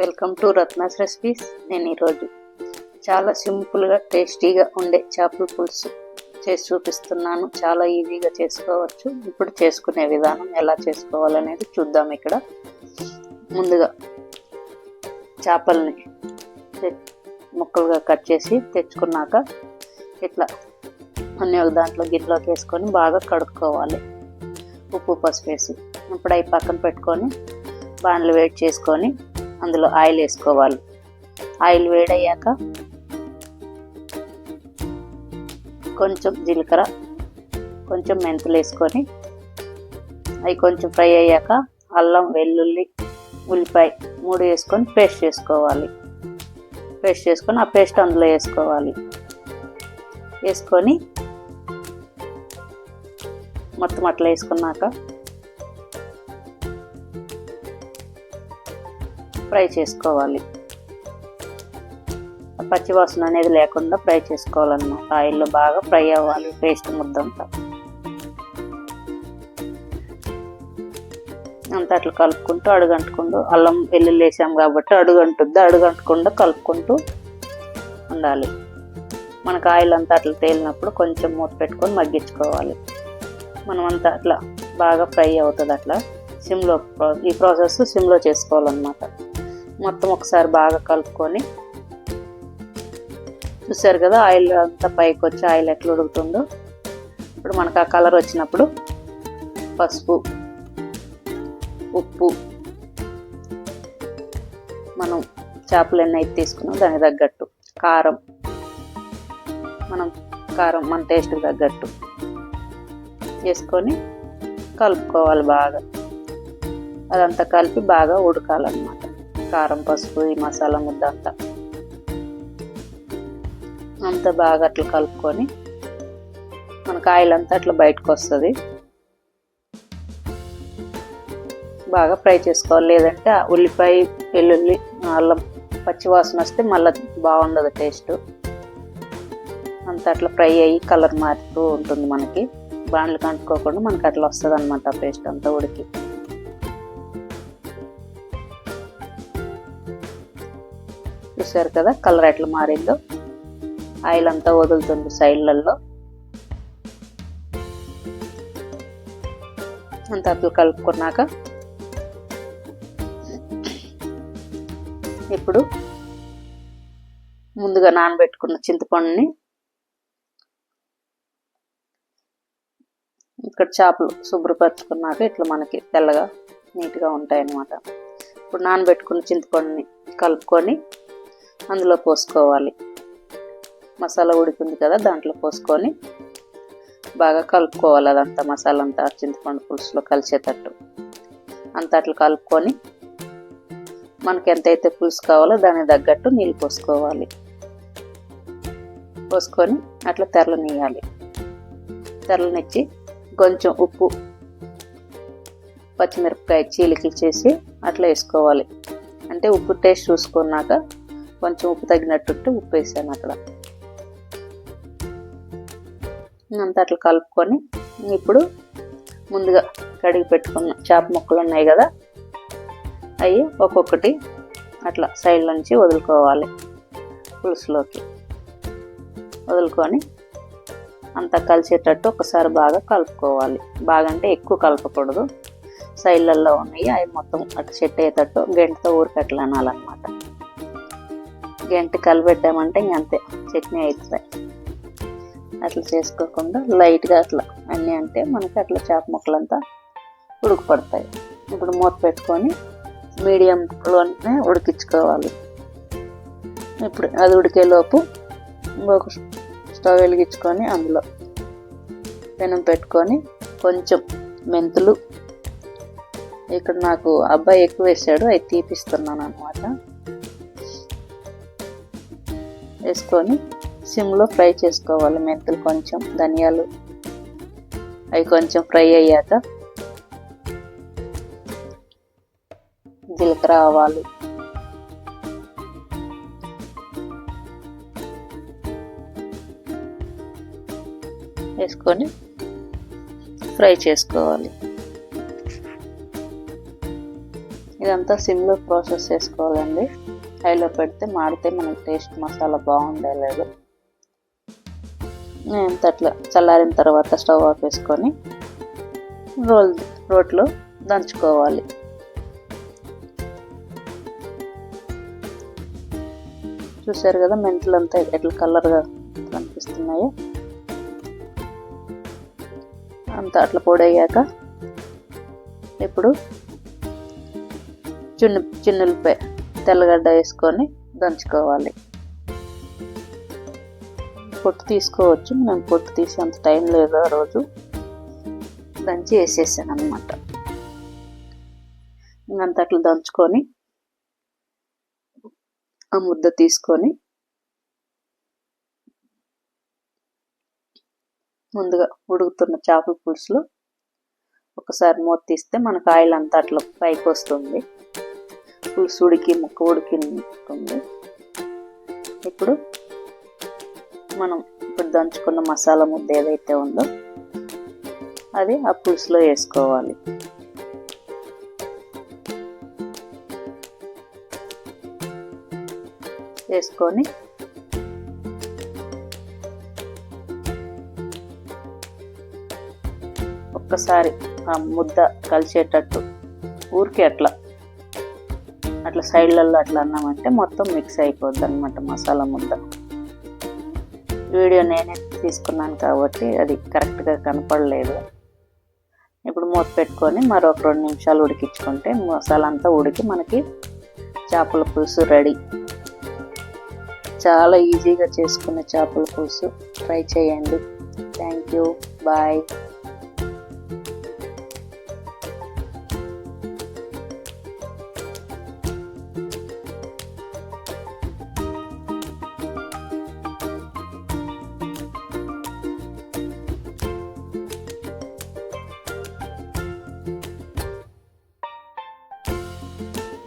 Welcome to Ratna's recipes. నేను ఈరోజు చాలా సింపుల్గా టేస్టీగా ఉండే చేపల పులుసు చేసి చూపిస్తున్నాను. చాలా ఈజీగా చేసుకోవచ్చు. ఇప్పుడు చేసుకునే విధానం ఎలా చేసుకోవాలనేది చూద్దాం ఇక్కడ. ముందుగా చేపల్ని ముక్కలుగా కట్ చేసి తెచ్చుకున్నాక ఇట్లా అన్ని ఒక దాంట్లో గిన్నెలోకి వేసుకొని బాగా కడుక్కోవాలి. ఉప్పు పసుపు వేసి. ఇప్పుడు అవి పక్కన పెట్టుకొని బాణలు వేడి చేసుకొని అందులో ఆయిల్ వేసుకోవాలి. ఆయిల్ వేడయ్యాక కొంచెం జీలకర్ర కొంచెం మెంతులు వేసుకొని అవి కొంచెం ఫ్రై అయ్యాక అల్లం వెల్లుల్లి ఉల్లిపాయ మూడు వేసుకొని పేస్ట్ చేసుకోవాలి. పేస్ట్ చేసుకొని ఆ పేస్ట్ అందులో వేసుకోవాలి. వేసుకొని మొత్తం అట్లా వేసుకున్నాక ఫ్రై చేసుకోవాలి. పచ్చివాసన అనేది లేకుండా ఫ్రై చేసుకోవాలన్నమాట. ఆయిల్లో బాగా ఫ్రై అవ్వాలి పేస్ట్ ముద్దంతా. అంత అట్లా కలుపుకుంటూ అడుగంటుకుంటూ అల్లం వెల్లుల్లి వేసాం కాబట్టి అడుగంటుద్ది. అడుగంటకుండా కలుపుకుంటూ ఉండాలి. మనకు ఆయిల్ అంతా అట్లా తేలినప్పుడు కొంచెం మూత పెట్టుకొని మగ్గించుకోవాలి. మనం అంతా అట్లా బాగా ఫ్రై అవుతుంది అట్లా. సిమ్లో ఈ ప్రాసెస్ సిమ్లో చేసుకోవాలన్నమాట. మొత్తం ఒకసారి బాగా కలుపుకొని చూసారు కదా ఆయిల్ అంతా పైకి వచ్చి ఆయిల్ ఎట్లా ఉడుకుతుందో. ఇప్పుడు మనకు ఆ కలర్ వచ్చినప్పుడు పసుపు ఉప్పు మనం చేపలు ఎన్ని అయితే తీసుకున్నాం దానికి తగ్గట్టు కారం మనం కారం మన టేస్ట్కి తగ్గట్టు వేసుకొని కలుపుకోవాలి బాగా. అదంతా కలిపి బాగా ఉడకాలన్నమాట. కారం పసుపు ఈ మసాలా ముద్ద అంతా. అంతా బాగా అట్లా కలుపుకొని మనకు ఆయిల్ అంతా అట్లా బయటకు వస్తుంది. బాగా ఫ్రై చేసుకోవాలి. లేదంటే ఆ ఉల్లిపాయ వెల్లుల్లి అల్లం పచ్చి వాసన వస్తే మళ్ళీ బాగుండదు టేస్ట్. అంతా అట్లా ఫ్రై అయ్యి కలర్ మారుతూ ఉంటుంది మనకి. బాండ్లు కంటుకోకుండా మనకి అట్లా వస్తుంది అనమాట పేస్ట్ అంతా ఉడికి. చూసారు కదా కలర్ ఎట్లా మారిందో? ఆయిల్ అంతా వదులుతుంది సైడ్లలో అంత అట్లా కలుపుకున్నాక ఇప్పుడు ముందుగా నానబెట్టుకున్న చింతపండుని ఇక్కడ చేపలు శుభ్రపరచుకున్నాక ఇట్లా మనకి తెల్లగా నీట్గా ఉంటాయి అన్నమాట ఇప్పుడు నానబెట్టుకున్న చింతపండుని కలుపుకొని అందులో పోసుకోవాలి. మసాలా ఉడికింది కదా దాంట్లో పోసుకొని బాగా కలుపుకోవాలి అదంతా మసాలా అంతా చింతపండు పులుసులో కలిసేటట్టు. అంతా అట్లా కలుపుకొని మనకి ఎంతైతే పులుసు కావాలో దానికి తగ్గట్టు నీళ్ళు పోసుకోవాలి. పోసుకొని అట్లా తెరలనియాలి తెరలనిచ్చి కొంచెం ఉప్పు పచ్చిమిరపకాయ చీలికలు చేసి అట్లా వేసుకోవాలి. అంటే ఉప్పు టేస్ట్ చూసుకున్నాక కొంచెం ఉప్పు తగినట్టుంటే ఉప్పు వేసాను అక్కడ. అంతా అట్లా కలుపుకొని ఇప్పుడు ముందుగా కడిగి పెట్టుకున్న చేప ముక్కలు ఉన్నాయి కదా అవి ఒక్కొక్కటి అట్లా సైడ్ నుంచి వదులుకోవాలి పులుసులోకి. వదులుకొని అంతా కలిసేటట్టు ఒకసారి బాగా కలుపుకోవాలి. బాగా అంటే ఎక్కువ కలపకూడదు. సైడ్లలో ఉన్నాయి అవి మొత్తం అట్లా సెట్ అయ్యేటట్టు గంటతో ఊరికట్లా అనాలన్నమాట. గంట కలిపెట్టామంటే ఇంక అంతే. చట్నీ అవుతుంది అట్లా చేసుకోకుండా లైట్గా అట్లా అన్నీ అంటే మనకి అట్లా చేప ముక్కలంతా ఉడకపడతాయి. ఇప్పుడు మూత పెట్టుకొని మీడియంలోనే ఉడికించుకోవాలి. ఇప్పుడు అది ఉడికేలోపు ఇంకొక స్టవ్ వెలిగించుకొని అందులో పెనం పెట్టుకొని కొంచెం మెంతులు. ఇక్కడ నాకు అబ్బాయి ఎక్కువ వేసాడు అవి తీపిస్తున్నాను అనమాట వేసుకొని సిమ్లో ఫ్రై చేసుకోవాలి. మెంతులు కొంచెం ధనియాలు. అవి కొంచెం ఫ్రై అయ్యాక జీలకర్ర ఆవాలు. వేసుకొని ఫ్రై చేసుకోవాలి. ఇదంతా సిమ్లో ప్రాసెస్ చేసుకోవాలండి. హైలో పెడితే మాడితే మనకి టేస్ట్ మసాలా బాగుండే లేదు ఎంత అట్లా చల్లారిన తర్వాత స్టవ్ ఆఫ్ వేసుకొని రోల్ రోట్లో దంచుకోవాలి. చూసారు కదా మెంతులు అంతా ఎట్లా కలర్గా కనిపిస్తున్నాయో? అంతా అట్లా పొడయ్యాక ఇప్పుడు చిన్న చిన్నులపై తెల్లగడ్డ వేసుకొని దంచుకోవాలి. పొట్టు తీసుకోవచ్చు. నేను పొట్టు తీసేంత టైం లేదు ఆ రోజు. దంచి వేసేసాను అనమాట ఇంకంత అట్లా దంచుకొని ఆ ముద్ద తీసుకొని ముందుగా ఉడుకుతున్న చేపల పులుసులో ఒకసారి మూత తీస్తే మనకు ఆయిల్ అంతా అట్లా పైకి వస్తుంది. పులుసు ఉడికి ముక్క ఉడికి ఉంటుంది. ఇప్పుడు మనం ఇప్పుడు దంచుకున్న మసాలా ముద్ద ఏదైతే ఉందో అది ఆ పులుసులో వేసుకోవాలి. వేసుకొని ఒక్కసారి ఆ ముద్ద కలిసేటట్టు ఊరికే అట్లా అట్లా సైడ్లలో అట్లా అన్నామంటే మొత్తం మిక్స్ అయిపోద్ది అనమాట మసాలా ముద్ద. వీడియో నేనే తీసుకున్నాను కాబట్టి అది కరెక్ట్గా కనపడలేదు. ఇప్పుడు మూత పెట్టుకొని మరొక రెండు నిమిషాలు ఉడికించుకుంటే మసాలా అంతా ఉడికి మనకి చేపల పులుసు రెడీ. చాలా ఈజీగా చేసుకునే చేపల పులుసు. ట్రై చేయండి. Thank you. బాయ్.